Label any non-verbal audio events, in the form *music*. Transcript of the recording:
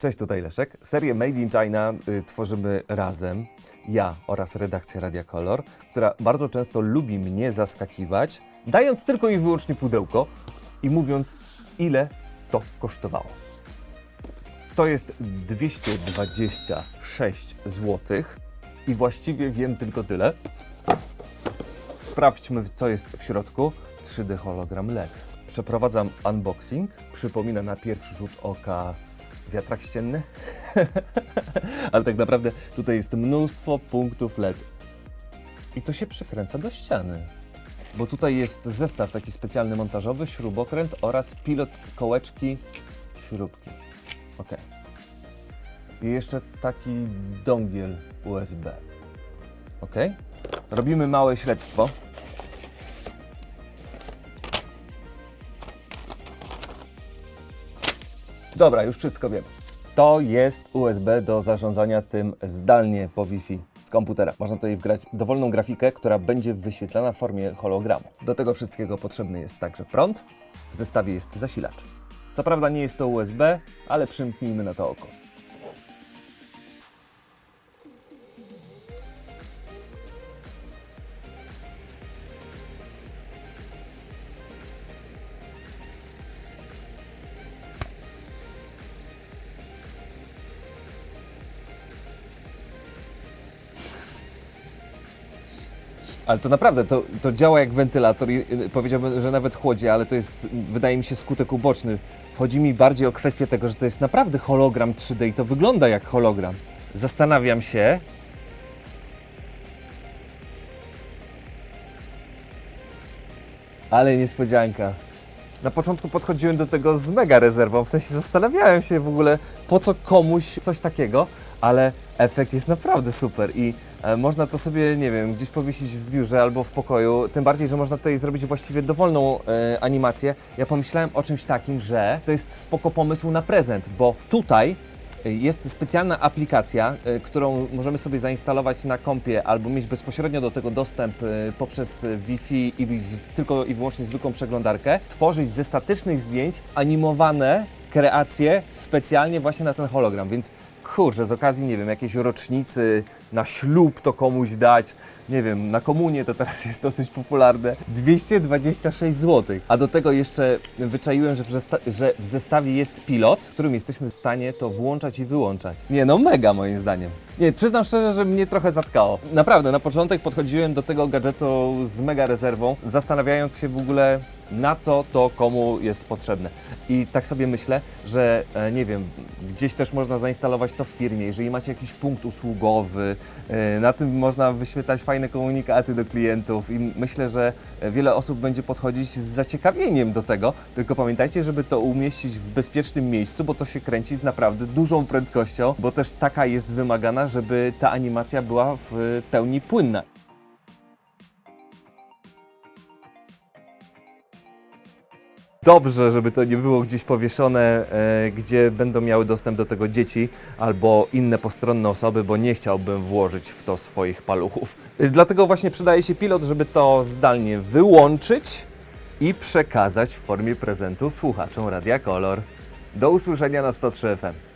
Cześć, tutaj Leszek. Serię Made in China y, tworzymy razem, ja oraz redakcja Radia Color, która bardzo często lubi mnie zaskakiwać, dając tylko i wyłącznie pudełko i mówiąc, ile to kosztowało. To jest 226 zł i właściwie wiem tylko tyle. Sprawdźmy, co jest w środku. 3D hologram LED. Przeprowadzam unboxing. Przypomina na pierwszy rzut oka wiatrak ścienny, *laughs* ale tak naprawdę tutaj jest mnóstwo punktów LED. I to się przykręca do ściany. Bo tutaj jest zestaw taki specjalny montażowy, śrubokręt oraz pilot kołeczki, śrubki. Ok. I jeszcze taki dongiel USB. Ok. Robimy małe śledztwo. Dobra, już wszystko wiem. To jest USB do zarządzania tym zdalnie po Wi-Fi z komputera. Można tutaj wgrać dowolną grafikę, która będzie wyświetlana w formie hologramu. Do tego wszystkiego potrzebny jest także prąd. W zestawie jest zasilacz. Co prawda nie jest to USB, ale przymknijmy na to oko. Ale to naprawdę, to, to działa jak wentylator i y, powiedziałbym, że nawet chłodzi, ale to jest, wydaje mi się, skutek uboczny. Chodzi mi bardziej o kwestię tego, że to jest naprawdę hologram 3D i to wygląda jak hologram. Zastanawiam się, ale niespodzianka. Na początku podchodziłem do tego z mega rezerwą, w sensie zastanawiałem się w ogóle po co komuś coś takiego, ale efekt jest naprawdę super i e, można to sobie, nie wiem, gdzieś powiesić w biurze albo w pokoju, tym bardziej, że można tutaj zrobić właściwie dowolną e, animację. Ja pomyślałem o czymś takim, że to jest spoko pomysł na prezent, bo tutaj jest specjalna aplikacja, y, którą możemy sobie zainstalować na kompie albo mieć bezpośrednio do tego dostęp y, poprzez Wi-Fi i tylko i wyłącznie zwykłą przeglądarkę. Tworzyć ze statycznych zdjęć animowane kreacje specjalnie właśnie na ten hologram, więc kurczę, z okazji, nie wiem, jakiejś rocznicy, na ślub to komuś dać, nie wiem, na komunię to teraz jest dosyć popularne. 226 zł. A do tego jeszcze wyczaiłem, że w, że w zestawie jest pilot, którym jesteśmy w stanie to włączać i wyłączać. Nie, no mega moim zdaniem. Nie, przyznam szczerze, że mnie trochę zatkało. Naprawdę, na początek podchodziłem do tego gadżetu z mega rezerwą, zastanawiając się w ogóle na co to komu jest potrzebne. I tak sobie myślę, że e, nie wiem, gdzieś też można zainstalować to w firmie, jeżeli macie jakiś punkt usługowy, e, na tym można wyświetlać fajne komunikaty do klientów i myślę, że wiele osób będzie podchodzić z zaciekawieniem do tego, tylko pamiętajcie, żeby to umieścić w bezpiecznym miejscu, bo to się kręci z naprawdę dużą prędkością, bo też taka jest wymagana, żeby ta animacja była w pełni płynna. Dobrze, żeby to nie było gdzieś powieszone, e, gdzie będą miały dostęp do tego dzieci albo inne postronne osoby, bo nie chciałbym włożyć w to swoich paluchów. E, Dlatego właśnie przydaje się pilot, żeby to zdalnie wyłączyć i przekazać w formie prezentu słuchaczom Radia Kolor. Do usłyszenia na 103 FM.